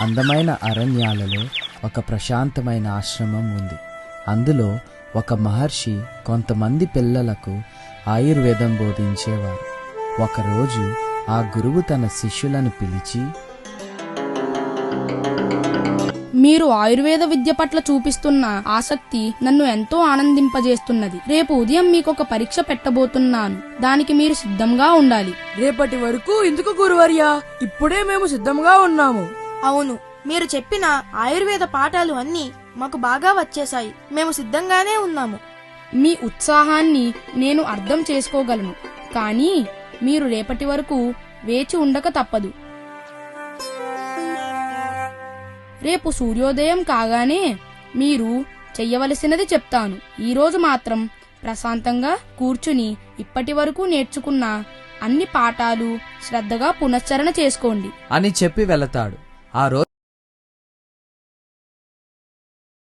అందమైన అరణ్యాలలో ఒక ప్రశాంతమైన ఆశ్రమం ఉంది. అందులో ఒక మహర్షి కొంతమంది పిల్లలకు ఆయుర్వేదం బోధించేవారు. ఒకరోజు ఆ గురువు తన శిష్యులను పిలిచి మీరు ఆయుర్వేద విద్య పట్ల చూపిస్తున్న ఆసక్తి నన్ను ఎంతో ఆనందింపజేస్తున్నది. రేపు ఉదయం మీకు ఒక పరీక్ష పెట్టబోతున్నాను. దానికి మీరు సిద్ధంగా ఉండాలి. రేపటి వరకు ఎందుకు గురువర్యా? ఇప్పుడే మేము సిద్ధంగా ఉన్నాము. అవును మీరు చెప్పిన ఆయుర్వేద పాఠాలు అన్నీ మాకు బాగా వచ్చేశాయి. మేము సిద్ధంగానే ఉన్నాము. మీ ఉత్సాహాన్ని నేను అర్థం చేసుకోగలను కానీ మీరు రేపటి వరకు వేచి ఉండక తప్పదు. రేపు సూర్యోదయం కాగానే మీరు చెయ్యవలసినది చెప్తాను. ఈ రోజు మాత్రం ప్రశాంతంగా కూర్చుని ఇప్పటి వరకు నేర్చుకున్న అన్ని పాఠాలు శ్రద్ధగా పునశ్చరణ చేసుకోండి. అని చెప్పి వెళతాడు. ఆ రోజు